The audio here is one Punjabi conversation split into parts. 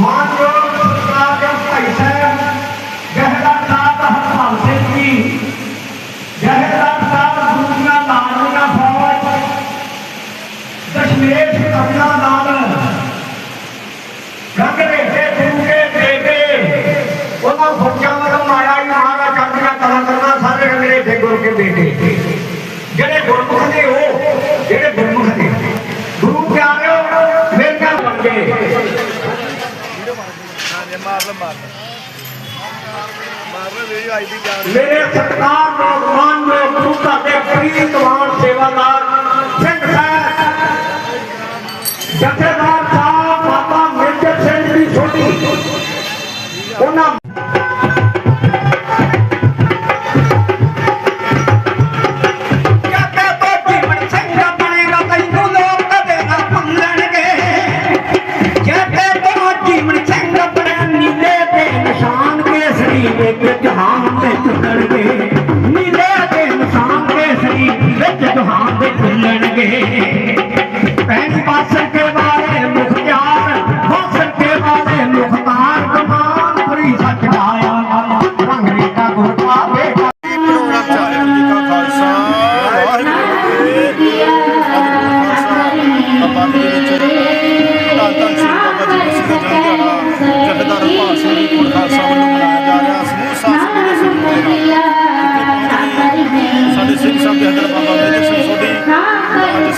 ਮਾਨਯੋਗ ਸਰਕਾਰ ਦੇ ਭਾਈ ਸਾਹਿਬ, ਜਹਦਾਰ ਸਾਹਿਬ ਹਰਪਾਲ ਸਿੰਘ ਜੀ, ਜਹਦਾਰ ਸਾਹਿਬ ਦੂਜੀਆਂ ਲਾਡਲੀਆਂ ਫੌਜ ਦਸ਼ਮੇਸ਼ ਕਬਲਾ ਨਾਲ ਗੰਗਰੇ ਦੇ ਗੁਰੂਕੇ ਬੇਟੇ ਉਹਨਾਂ ਬੱਚਿਆਂ ਵੱਲੋਂ ਮਾਇਆ ਹੀ ਮਹਾਰਾ ਚੰਦਰਾ ਕਲਾ ਕਰਨਾ, ਸਾਰੇ ਅੰਗਰੇਜ਼ ਦੇ ਗੁਰ ਕੇ ਬੇਟੇ। ਮਾਰ ਮਾਰ ਮੇਰੇ ਸਤਿਕਾਰ ਨੌਜਵਾਨ ਮਾਨ ਨੂੰ ਗੁਰੂ ਦੇ ਪ੍ਰੀਤਵਾਨ ਸੇਵਾਦਾਰ, ਸਿੰਘ ਸਾਹਿਬ। ਜਥੇਦਾਰ ਸਾਹਿਬ, ਬਾਬਾ ਮੇਜਰ ਸਿੰਘ ਦੀ ਛੋਟੀ। ਉਹਨਾਂ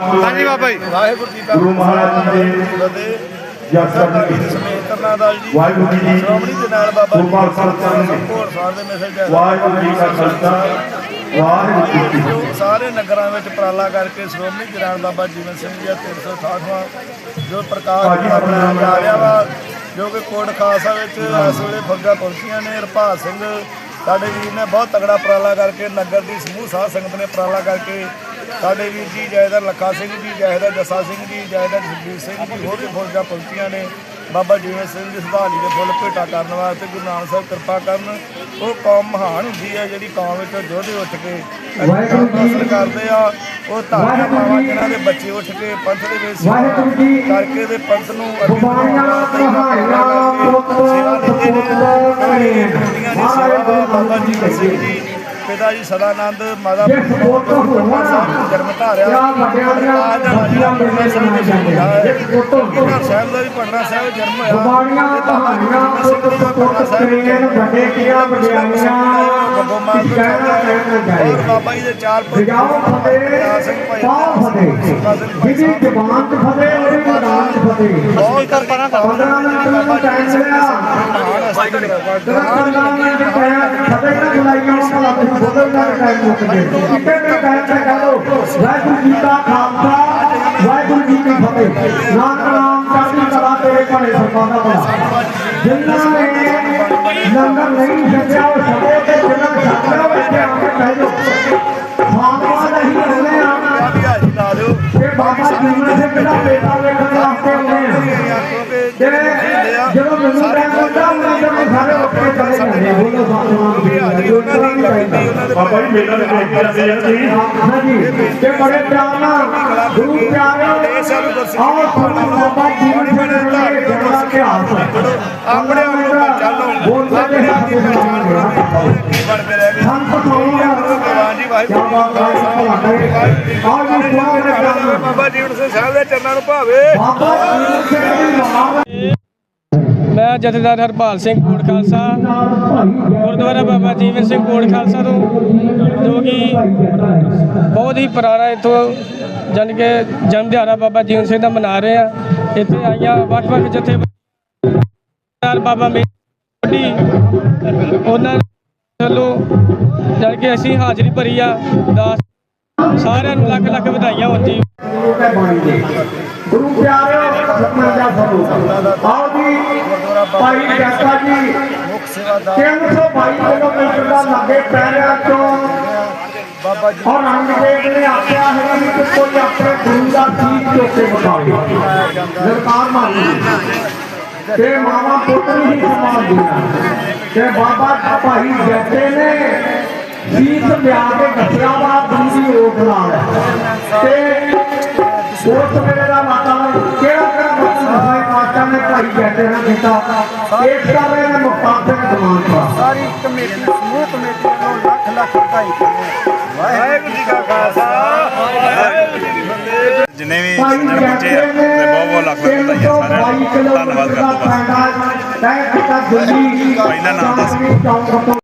ਹਾਂਜੀ ਬਾਬਾ ਜੀ। ਵਾਹਿਗੁਰੂ ਜੀ ਕਾ ਗੁਰੂ ਮਹਾਰਾਜ ਜੀ ਸਮੇਤ ਕਰਨਾਦਾਲ ਜੀ ਵਾਹਿਗੁਰੂ ਜੀ ਦੀ ਸ਼੍ਰੋਮਣੀ ਦੇ ਨਾਲ ਬਾਬਾ ਜੀ ਗੁਰਬਾਲ ਸਾਹਿਬ ਜੀ। ਘੋੜ ਸਾਹਿਬ ਦੇ ਮੈਸੇਜ ਹੈ। ਵਾਹਿਗੁਰੂ ਜੀ ਕਾ ਖਾਲਸਾ ਵਾਹਿਗੁਰੂ ਜੀ ਕੀ ਜੋ ਫਤਿਹ। ਸਾਰੇ ਨਗਰਾਂ ਵਿੱਚ ਉਪਰਾਲਾ ਕਰਕੇ ਸ਼੍ਰੋਮਣੀ ਜਨਾਨ ਬਾਬਾ ਜੀਵਨ ਸਿੰਘ ਜੀ ਦਾ 368ਵਾਂ ਜੋ ਪ੍ਰਕਾਸ਼ ਆਪਣਾ ਜਾ ਰਿਹਾ ਵਾ ਜੋ ਕਿ ਕੋਟ ਖਾਲਸਾ ਵਿੱਚ ਇਸ ਵੇਲੇ ਫੱਗਾ ਪਹੁੰਚੀਆਂ ਨੇ। ਹਰਪਾਲ ਸਿੰਘ ਸਾਡੇ ਵੀਰ ਨੇ ਬਹੁਤ ਤਗੜਾ ਉਪਰਾਲਾ ਕਰਕੇ ਨਗਰ ਦੀ ਸਮੂਹ ਸਾਧ ਸੰਗਤ ਨੇ ਉਪਰਾਲਾ ਕਰਕੇ ਸਾਡੇ ਵੀਰ ਜੀ ਜੈਦਰ ਲੱਖਾ ਸਿੰਘ ਜੀ ਜੈਦਰ ਜੱਸਾ ਸਿੰਘ ਜੀ ਜੈਦਰ ਜਗਦੀਪ ਸਿੰਘ ਜੀ ਹੋਰ ਵੀ ਫੌਜਾਂ ਪਹੁੰਚੀਆਂ ਨੇ ਬਾਬਾ ਜੀਵਨ ਸਿੰਘ ਦੀ ਸੰਭਾਲੀ ਦੇ ਫੁੱਲ ਭੇਟਾ ਕਰਨ ਵਾਸਤੇ ਗੁਰੂ ਨਾਨਕ ਸਾਹਿਬ ਕਿਰਪਾ ਕਰਨ ਉਹ ਕੌਮ ਮਹਾਨ ਹੁੰਦੀ ਹੈ ਜਿਹੜੀ ਕੌਮ ਵਿੱਚੋਂ ਯੋਧੇ ਉੱਠ ਕੇ ਵਾਹਿਗੁਰੂ ਜੀ। ਹਾਸਲ ਕਰਦੇ ਆ ਉਹ ਧਾਰਨਾ ਮਾਵਾ ਜਿਨ੍ਹਾਂ ਦੇ ਬੱਚੇ ਉੱਠ ਕੇ ਪੰਥ ਦੇ ਵਿੱਚ ਜੀ। ਕਰਕੇ ਦੇ ਪੰਥ ਨੂੰ ਅੱਗੇ ਬਿਮਾਰੀਆਂ ਕਹਾਣੀਆਂ ਸੇਵਾ ਦਿੰਦੇ ਨੇ ਦੀ ਬਾਬਾ ਜੀ ਸਿੰਘ ਜੀ ਪਿਤਾ ਜੀ ਸਦਾਨੰਦ ਮਾਤਾ ਜੇ ਹੋਣਾ ਸਾਹਿਬ ਜਨਮ ਧਾਰਿਆ ਜਾਂ ਅੱਜ ਦਾ ਜਿਹੜਾ ਪਟਨਾ ਸਾਹਿਬ ਦੇ ਹੋਇਆ ਹੈ ਜੇ ਪਟਨਾ ਸਾਹਿਬ ਦਾ ਵੀ ਪਟਨਾ ਸਾਹਿਬ ਜਨਮ ਹੋਇਆ ਤੇ ਬਾਬਾ ਜੀ ਕਹਾਣੀਆਂ ਜੀ ਦਾ ਪਟਨਾ ਸਾਹਿਬ ਤੇਰੇ ਵੱਡੇ ਕੀਆ ਤੋਂ ਔਰ ਬਾਬਾ ਜੀ ਦੇ ਚਾਰ ਪੁੱਤਰ ਸਿੰਘ ਭਾਈ ਜਿਹਦੀ ਜ਼ਬਾਨ ਚ ਫਤਿਹ ਉਹਦੀ ਮੈਦਾਨ ਚ ਫਤਿਹ ਬਹੁਤ ਕਰ ਪਰਾਂ ਕਰ ਪੰਦਰਾਂ ਮਿੰਟ ਮੈਨੂੰ ਟਾਈਮ ਮਿਲਿਆ ਮਹਾਨ ਹਸਤੀ ਦਾ ਟਾਈਮ ਫਤਿਹ ਨਾ ਬੁਲਾਈਆਂ ਉਹ ਭਲਾ ਤੁਸੀਂ ਬੋਲਣ ਦਾ ਟਾਈਮ ਮੁੱਕ ਜੇ ਕਿਤੇ ਵੀ ਟਾਈਮ ਤੇ ਕਹ ਲਓ ਵਾਹਿਗੁਰੂ ਜੀ ਕਾ ਖਾਲਸਾ ਵਾਹਿਗੁਰੂ ਜੀ ਕੀ ਫਤਿਹ ਨਾਨਕ ਨਾਮ ਚੜ੍ਹਦੀ ਕਲਾ ਤੇਰੇ ਭਾਣੇ ਸਰਪਾਂ ਦਾ ਭਲਾ ਜਿਨ੍ਹਾਂ ਨੇ ਲੰਗਰ ਨਹੀਂ ਛਕਿਆ ਉਹ ਸਭੋ ਤੇ ਜਿਨ੍ਹਾਂ ਛਕਿਆ ਉਹ ਇੱਥੇ ਆ ਕੇ ਕਹਿ ਦਿਓ ਖਾਲਸਾ ਦਾ ਹੀ ਹੁੰਦੇ ਆ ਵੀ ਹਾਜੀ ਲਾ ਦਿਓ ਕਿ ਬਾਬਾ ਜੀਵਨ ਸਿੰਘ ਦਾ ਬੇਟਾ ਵੇਖਣ ਵਾਸਤੇ ਆਉਂਦੇ ਬਾਬਾ ਜੀ ਮੇਲਾ ਦੇ ਦੇਖ ਕੇ ਜਾਂਦੇ ਯਾਰ ਜੀ ਹਾਂਜੀ ਤੇ ਬੜੇ ਪਿਆਰ ਨਾਲ ਗੁਰੂ ਪਿਆਰਿਓ ਆਓ ਤੁਹਾਨੂੰ ਬਾਬਾ ਸਿੰਘ ਦੇ ਜਨਮ ਦਾ ਇਤਿਹਾਸ ਆਪਣੇ ਆਪ ਨੂੰ ਲਓ ਬੋਲਦੇ ਦੀ ਪਹਿਚਾਨ ਕਰੋ ਕੀ ਬਣ ਕੇ ਰਹਿ ਗਏ। ਸੰਤ ਭਗਵਾਨ ਜੀ ਕਿਆ ਵਾਹਿਗੁਰੂ ਬਾਤ ਹੈ ਭਲਾ ਕਰੇ ਆਓ ਜੀ ਪਿਆਰ ਬਾਬਾ ਜੀਵਨ ਸਿੰਘ ਸਾਹਿਬ ਦੇ ਚਰਨਾਂ ਨੂੰ ਭਾਵੇ। ਬਾਬਾ ਜੀਵਨ ਸਿੰਘ ਦੀ ਮਹਾਨ ਮੈਂ ਜਥੇਦਾਰ ਹਰਪਾਲ ਸਿੰਘ ਕੋਟ ਖਾਲਸਾ। ਬਾਬਾ ਜੀਵਨ ਸਿੰਘ ਕੋਟ ਖਾਲਸਾ ਤੋਂ, ਜੋ ਕਿ ਬਹੁਤ ਹੀ ਪੁਰਾਣਾ ਇੱਥੋਂ ਜਾਣੀ ਕਿ ਜਨਮ ਦਿਹਾੜਾ ਬਾਬਾ ਜੀਵਨ ਸਿੰਘ ਦਾ ਮਨਾ ਰਹੇ ਆ। ਇੱਥੇ ਆਈਆਂ ਵੱਖ-ਵੱਖ ਜਥੇ ਬਾਬਾ ਮੇਰੀ ਉਹਨਾਂ ਵੱਲੋਂ ਜਾਣੀ ਕਿ ਅਸੀਂ ਹਾਜ਼ਰੀ ਭਰੀ ਆ, ਦਾਸ ਸਾਰਿਆਂ ਨੂੰ ਲੱਖ ਲੱਖ ਵਧਾਈਆਂ ਹੋਣ ਜੀ। ਗੁਰੂ ਕੇ ਬਾਣੀ ਦੇ ਸਰੂਪ ਆਓ ਜੀ, ਭਾਈ ਜੱਟਾ ਜੀ ਸੇਵਾਦਾਰ 322 ਕਿਲੋਮੀਟਰ ਦਾ ਲੱਗੇ ਪੈਰਿਆਂ ਤੋਂ ਬਾਬਾ ਜੀ। ਔਰ ਰੰਗਦੇਵ ਨੇ ਆਖਿਆ ਹੈ ਕਿ ਕੋਈ ਆਪਣੇ ਗੁਰੂ ਦਾ ਚੀਜ਼ ਚੋਕੇ ਬਤਾਵੇ ਲਲਕਾਰ ਮਾਰੀ ਤੇ ਮਾਵਾ ਪੁੱਤਰ ਹੀ ਸਮਾਨ ਦੇਣਾ ਤੇ ਬਾਬਾ ਭਾਈ ਜੱਟੇ ਨੇ ਸੀਸ ਲਿਆ ਕੇ ਦੱਸਿਆ ਵਾ ਗੁਰੂ ਦੀ ਓਟ ਨਾਲ। ਤੇ ਉਸ ਵੇਲੇ ਦਾ ਵਾਤਾਵਰਨ ਕਿਹੜਾ ਪਾਤਸ਼ਾਹ ਨੇ ਨਾਲ ਕੀਤਾ ਇਸ ਕਰਕੇ ਨੇ ਮੁਖਤਾਰ ਸਿੰਘ ਸਾਰੀ ਕਮੇਟੀ ਸਮੂਹ ਕਮੇਟੀ ਨੂੰ ਲੱਖ ਲੱਖ ਵਧਾਈ ਵਾਹਿਗੁਰੂ ਜੀ ਕਾ ਖਾਲਸਾ ਵਾਹਿਗੁਰੂ ਜੀ ਕੀ ਫਤਿਹ। ਜਿੰਨੇ ਵੀ ਸੱਜਣ ਪਹੁੰਚੇ ਆ ਤੇ ਬਹੁਤ ਬਹੁਤ ਲੱਖ ਲੱਖ ਵਧਾਈਆਂ ਸਾਰਿਆਂ ਨੂੰ। ਧੰਨਵਾਦ ਕਰਦਾ ਬਸ। ਪਹਿਲਾ ਨਾਮ ਦੱਸ।